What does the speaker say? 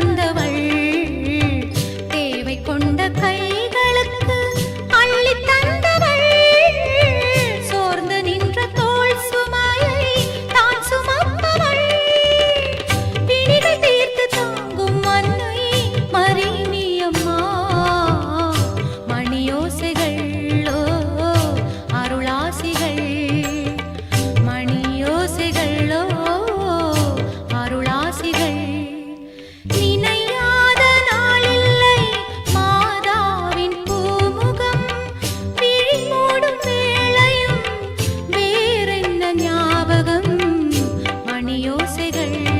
வந்தவள் hey.